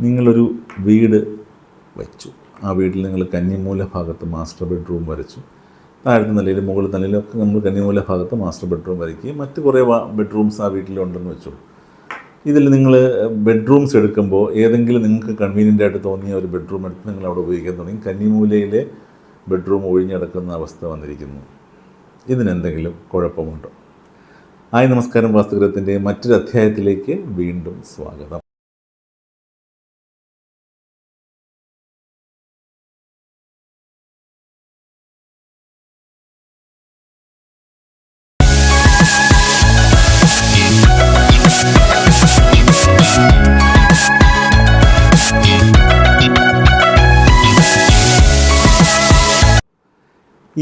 നിങ്ങളൊരു വീട് വെച്ചു. ആ വീട്ടിൽ നിങ്ങൾ കന്നിമൂല ഭാഗത്ത് മാസ്റ്റർ ബെഡ്റൂം വരച്ചു. താഴത്തെ നിലയിൽ മുകളിൽ നിലയിലൊക്കെ നമ്മൾ കന്നിമൂല ഭാഗത്ത് മാസ്റ്റർ ബെഡ്റൂം വരയ്ക്കുകയും മറ്റ് കുറേ ബെഡ്റൂംസ് ആ വീട്ടിലുണ്ടെന്ന് വെച്ചു ഇതിൽ നിങ്ങൾ ബെഡ്റൂംസ് എടുക്കുമ്പോൾ ഏതെങ്കിലും നിങ്ങൾക്ക് കൺവീനിയന്റ് ആയിട്ട് തോന്നിയ ഒരു ബെഡ്റൂം എടുത്ത് നിങ്ങൾ അവിടെ ഉപയോഗിക്കാൻ തുടങ്ങി. കന്നിമൂലയിലെ ബെഡ്റൂം ഒഴിഞ്ഞടക്കുന്ന അവസ്ഥ വന്നിരിക്കുന്നു. ഇതിനെന്തെങ്കിലും കുഴപ്പമുണ്ടോ? ആയി നമസ്കാരം വാസ്തുഗ്രഹത്തിന്റെ മറ്റൊരു അധ്യായത്തിലേക്ക് വീണ്ടും സ്വാഗതം.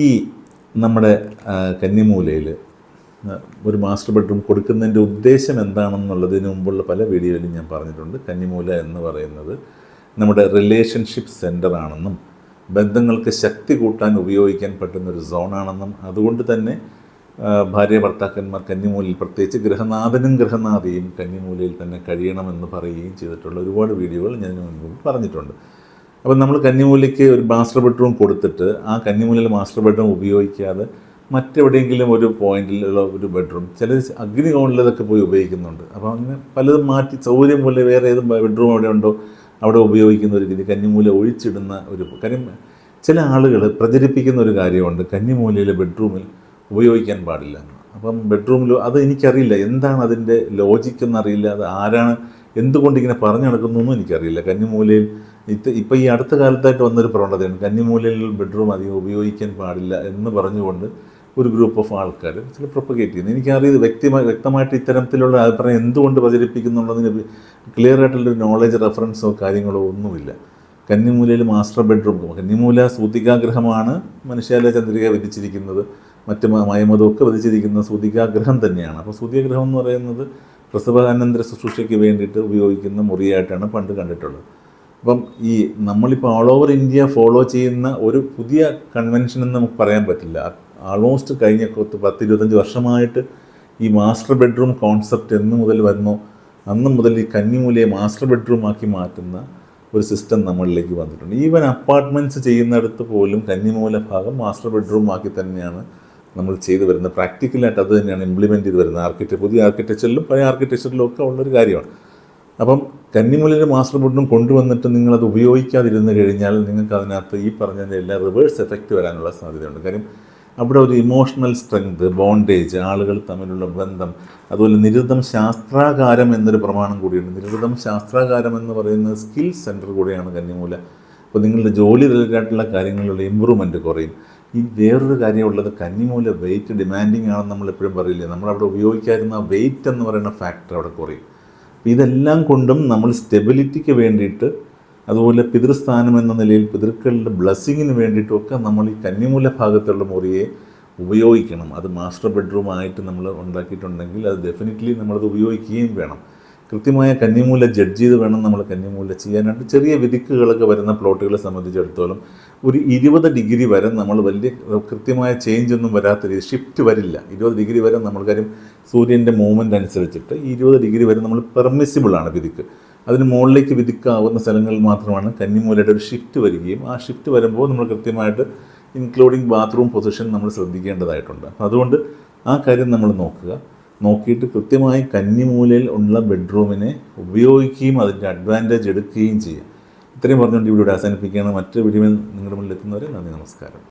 ഈ നമ്മുടെ കന്നിമൂലയിൽ ഒരു മാസ്റ്റർ ബെഡ്റൂം കൊടുക്കുന്നതിന്റെ ഉദ്ദേശം എന്താണെന്നുള്ളതിന് മുമ്പുള്ള പല വീഡിയോയിലും ഞാൻ പറഞ്ഞിട്ടുണ്ട്. കന്നിമൂല എന്ന് പറയുന്നത് നമ്മുടെ റിലേഷൻഷിപ്പ് സെന്റർ ആണെന്നും ബന്ധങ്ങൾക്ക് ശക്തി കൂട്ടാൻ ഉപയോഗിക്കാൻ പറ്റുന്ന ഒരു സോണാണെന്നും അതുകൊണ്ട് തന്നെ ഭാര്യ ഭർത്താക്കന്മാർ കന്നിമൂലയിൽ പ്രത്യേകിച്ച് ഗൃഹനാഥനും ഗൃഹനാഥയും കന്നിമൂലയിൽ തന്നെ കഴിയണമെന്ന് പറയുകയും ചെയ്തിട്ടുള്ള ഒരുപാട് വീഡിയോകൾ ഞാൻ മുൻപ് പറഞ്ഞിട്ടുണ്ട്. അപ്പം നമ്മൾ കന്നിമൂലയ്ക്ക് ഒരു മാസ്റ്റർ ബെഡ്റൂം കൊടുത്തിട്ട് ആ കന്നിമൂലയിൽ മാസ്റ്റർ ബെഡ്റൂം ഉപയോഗിക്കാതെ മറ്റെവിടെയെങ്കിലും ഒരു പോയിന്റിലുള്ള ഒരു ബെഡ്റൂം ചില അഗ്നി അഗ്നികോണിലതൊക്കെ പോയി ഉപയോഗിക്കുന്നുണ്ട് അപ്പോൾ അങ്ങനെ പലതും മാറ്റി സൗകര്യം പോലെ വേറെ ഏത് ബെഡ്റൂം അവിടെ ഉണ്ടോ അവിടെ ഉപയോഗിക്കുന്ന ഒരു രീതി കന്നിമൂല ഒഴിച്ചിടുന്ന ഒരു കാര്യം ചില ആളുകൾ പ്രചരിപ്പിക്കുന്ന ഒരു കാര്യമുണ്ട് കന്നിമൂലയിലെ ബെഡ്റൂമിൽ ഉപയോഗിക്കാൻ പാടില്ല. അപ്പം ബെഡ്റൂമിൽ അത് എനിക്കറിയില്ല എന്താണ് അതിന്റെ ലോജിക്കെന്നറിയില്ല അത് ആരാണ് എന്തുകൊണ്ട് ഇങ്ങനെ പറഞ്ഞു നടക്കുന്നു എന്നും എനിക്കറിയില്ല കന്നിമൂലയിൽ ഇത് ഇപ്പോൾ ഈ അടുത്ത കാലത്തായിട്ട് വന്നൊരു പ്രവണതയാണ് കന്നിമൂലയിൽ ബെഡ്റൂം അധികം ഉപയോഗിക്കാൻ പാടില്ല എന്ന് പറഞ്ഞുകൊണ്ട് ഒരു ഗ്രൂപ്പ് ഓഫ് ആൾക്കാർ ചില പ്രൊപ്പഗേറ്റ് ചെയ്യുന്നു. എനിക്കറിയത് വ്യക്തിമായി വ്യക്തമായിട്ട് ഇത്തരത്തിലുള്ള അഭിപ്രായം എന്തുകൊണ്ട് പ്രചരിപ്പിക്കുന്നുള്ളതിന് ക്ലിയർ ആയിട്ടുള്ളൊരു നോളജ് റെഫറൻസോ കാര്യങ്ങളോ ഒന്നുമില്ല. കന്നിമൂലയിൽ മാസ്റ്റർ ബെഡ്റൂം കന്നിമൂല സൂതികാഗ്രഹമാണ് മനുഷ്യാല ചന്ദ്രിക വിധിച്ചിരിക്കുന്നത്. മറ്റ് മ- മയമതും ഒക്കെ വിധിച്ചിരിക്കുന്ന സൂതികാഗ്രഹം തന്നെയാണ്. അപ്പോൾ സൂതികാഗ്രഹം എന്ന് പറയുന്നത് പ്രസവാനന്തര ശുശ്രൂഷയ്ക്ക് വേണ്ടിയിട്ട് ഉപയോഗിക്കുന്ന മുറിയായിട്ടാണ് പണ്ട് കണ്ടിട്ടുള്ളത്. അപ്പം ഈ നമ്മളിപ്പോൾ ഓൾ ഓവർ ഇന്ത്യ ഫോളോ ചെയ്യുന്ന ഒരു പുതിയ കൺവെൻഷൻ എന്ന് നമുക്ക് പറയാൻ പറ്റില്ല. ആൾമോസ്റ്റ് കഴിഞ്ഞ കൊത്ത് പത്ത് ഇരുപത്തഞ്ച് വർഷമായിട്ട് ഈ മാസ്റ്റർ ബെഡ്റൂം കോൺസെപ്റ്റ് എന്ന് മുതൽ വരുന്നു. അന്ന് മുതൽ ഈ കന്നിമൂലയെ മാസ്റ്റർ ബെഡ്റൂം ആക്കി മാറ്റുന്ന ഒരു സിസ്റ്റം നമ്മളിലേക്ക് വന്നിട്ടുണ്ട്. ഈവൻ അപ്പാർട്ട്മെന്റ്സ് ചെയ്യുന്നിടത്ത് പോലും കന്നിമൂല ഭാഗം മാസ്റ്റർ ബെഡ്റൂം ആക്കി തന്നെയാണ് നമ്മൾ ചെയ്തു വരുന്നത്. പ്രാക്ടിക്കലായിട്ട് അത് തന്നെയാണ് ഇംപ്ലിമെന്റ് ചെയ്ത് വരുന്നത്. ആർക്കിടെക്ട് പുതിയ ആർക്കിടെക്ചറിലും പഴയ ആർക്കിടെക്ചറിലും ഒക്കെ ഉള്ളൊരു കാര്യമാണ്. അപ്പം കന്നിമൂലയിലെ മാസ്റ്റർ ബെഡ്റൂം കൊണ്ടുവന്നിട്ട് നിങ്ങളത് ഉപയോഗിക്കാതിരുന്ന് കഴിഞ്ഞാൽ നിങ്ങൾക്ക് അതിനകത്ത് ഈ പറഞ്ഞതിന്റെ എല്ലാം റിവേഴ്സ് എഫക്റ്റ് വരാനുള്ള സാധ്യതയുണ്ട്. കാര്യം അവിടെ ഒരു ഇമോഷണൽ സ്ട്രെങ്ത് ബോണ്ടേജ് ആളുകൾ തമ്മിലുള്ള ബന്ധം അതുപോലെ നിരുതം ശാസ്ത്രാകാരം എന്നൊരു പ്രമാണം കൂടിയുണ്ട്. നിരുതം ശാസ്ത്രാകാരം എന്ന് പറയുന്നത് സ്കിൽ സെന്റർ കൂടിയാണ് കന്നിമൂല. അപ്പോൾ നിങ്ങളുടെ ജോലി റിലേറ്റഡായിട്ടുള്ള കാര്യങ്ങളിലുള്ള ഇമ്പ്രൂവ്മെന്റ് കുറയും. ഈ വേറൊരു കാര്യമുള്ളത് കന്നിമൂല വെയിറ്റ് ഡിമാൻഡിങ് ആണെന്ന് നമ്മൾ എപ്പോഴും പറയില്ലേ? നമ്മളവിടെ ഉപയോഗിക്കാതിരുന്ന വെയിറ്റ് എന്ന് പറയുന്ന ഫാക്ടർ അവിടെ കുറയും. ഇതെല്ലാം കൊണ്ടും നമ്മൾ സ്റ്റെബിലിറ്റിക്ക് വേണ്ടിയിട്ട് അതുപോലെ പിതൃസ്ഥാനം എന്ന നിലയിൽ പിതൃക്കളുടെ ബ്ലെസ്സിങ്ങിന് വേണ്ടിയിട്ടുമൊക്കെ നമ്മൾ ഈ കന്നിമൂല ഭാഗത്തുള്ള മുറിയെ ഉപയോഗിക്കണം. അത് മാസ്റ്റർ ബെഡ്റൂമായിട്ട് നമ്മൾ ഉണ്ടാക്കിയിട്ടുണ്ടെങ്കിൽ അത് ഡെഫിനറ്റ്ലി നമ്മളത് ഉപയോഗിക്കുകയും വേണം. കൃത്യമായ കന്നിമൂല ജഡ്ജ് ചെയ്ത് വേണം നമ്മൾ കന്നിമൂല ചെയ്യാനായിട്ട് ചെറിയ വിധിക്കുകളൊക്കെ വരുന്ന പ്ലോട്ടുകളെ സംബന്ധിച്ചിടത്തോളം ഒരു ഇരുപത് ഡിഗ്രി വരെ നമ്മൾ വലിയ കൃത്യമായ ചേഞ്ച് ഒന്നും വരാത്ത രീതി ഷിഫ്റ്റ് വരില്ല. ഇരുപത് ഡിഗ്രി വരെ നമ്മൾ കാര്യം സൂര്യന്റെ മൂവ്മെന്റ് അനുസരിച്ചിട്ട് ഇരുപത് ഡിഗ്രി വരെ നമ്മൾ പെർമിസിബിളാണ് വിധിക്ക്. അതിന് മുകളിലേക്ക് വിധിക്കാവുന്ന സ്ഥലങ്ങളിൽ മാത്രമാണ് കന്നിമൂലയുടെ ഒരു ഷിഫ്റ്റ് വരികയും ആ ഷിഫ്റ്റ് വരുമ്പോൾ നമ്മൾ കൃത്യമായിട്ട് ഇൻക്ലൂഡിങ് ബാത്റൂം പൊസിഷൻ നമ്മൾ ശ്രദ്ധിക്കേണ്ടതായിട്ടുണ്ട്. അതുകൊണ്ട് ആ കാര്യം നമ്മൾ നോക്കുക. നോക്കിയിട്ട് കൃത്യമായി കന്നിമൂലയിൽ ഉള്ള ബെഡ്റൂമിനെ ഉപയോഗിക്കുകയും അതിന്റെ അഡ്വാന്റേജ് എടുക്കുകയും ചെയ്യുക ഇത്രയും പറഞ്ഞുകൊണ്ട് ഇവിടെ അവസാനിപ്പിക്കുകയാണ്. മറ്റൊരു വീഡിയോയിൽ നിങ്ങളുടെ മുന്നിൽ എത്തുന്നവരെ നന്ദി നമസ്കാരം.